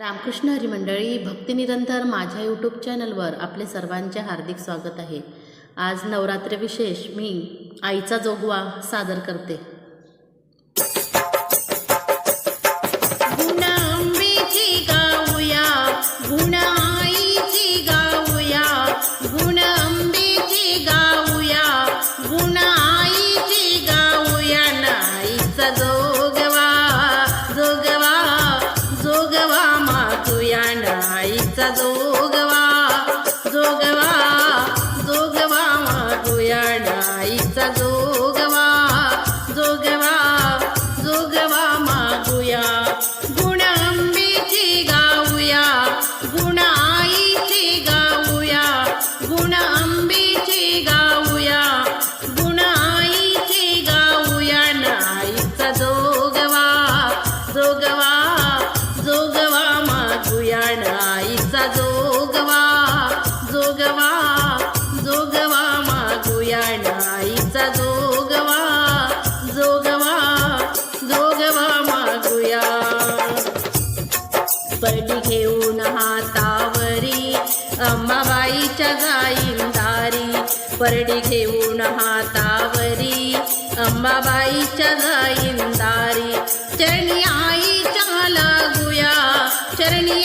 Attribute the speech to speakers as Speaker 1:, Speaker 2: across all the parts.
Speaker 1: रामकृष्ण हरी मंडळी भक्तिनिरंतर माझ्या यूट्यूब चॅनलवर आपले सर्वांचे हार्दिक स्वागत आहे. आज नवरात्र विशेष मी आईचा जोगवा सादर करते. जोगवा जोगवा मागुया नाईचा जोगवा जोगवा जोगवा मागुया. पडी घेऊन हातावरी अंबाबाईच्या जाईंदारी. परडी घेऊन हातावरी अंबाबाईच्या जाईंदारी. चरणी आईच्या लागूया चरणी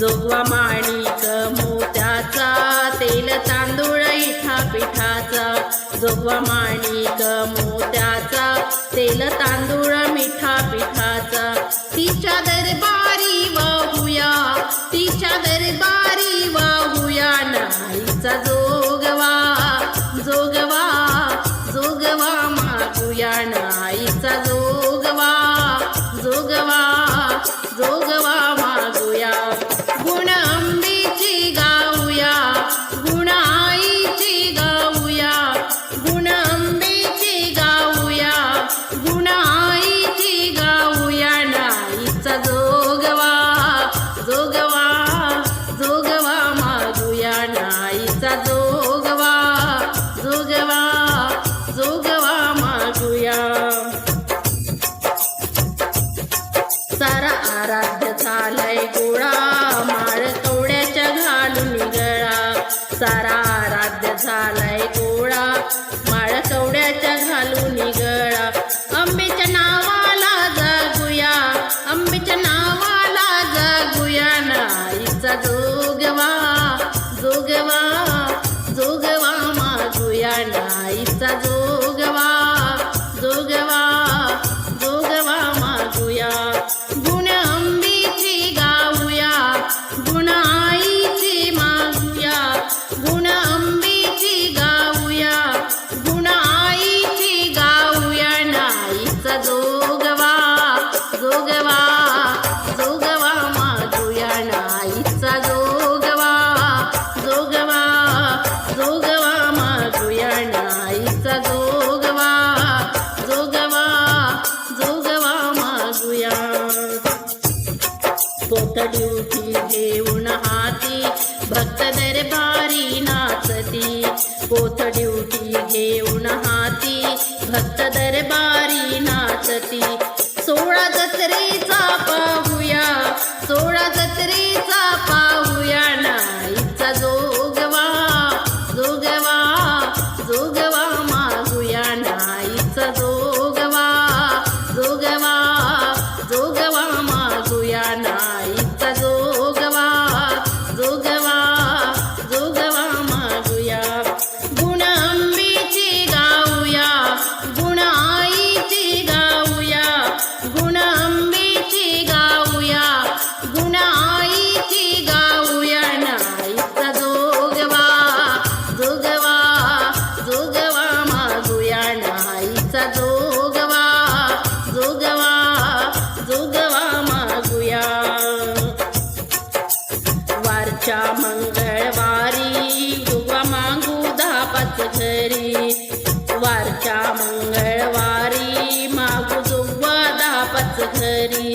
Speaker 1: जोगवा माणिक मोत्याचा तेल तांदूळ इठा पिठाचा जोगवा माणिक मोत्याचा तेल तांदूळ मिठा पिठाचा तिच्या दरबारी वाहूया तिच्या दरबारी वाहूया. नाईचा जोगवा जोगवा जोगवा मागूया. नाही सारा आराध्य झालाय गोळा. माळ कवड्याच्या घालून निगळा. अंबेच्या नावाला जागूया. अंबेच्या नावाला जागूया. नाईचा जो पोतडी उठी घेऊन हाती भक्त दरबारी नाचती पोतडी उठी घेऊन हाती भक्त मागच्या मंगळवारी युवा मागू धापात घरी. वारच्या मंगळवारी मागू जुवा धापात घरी.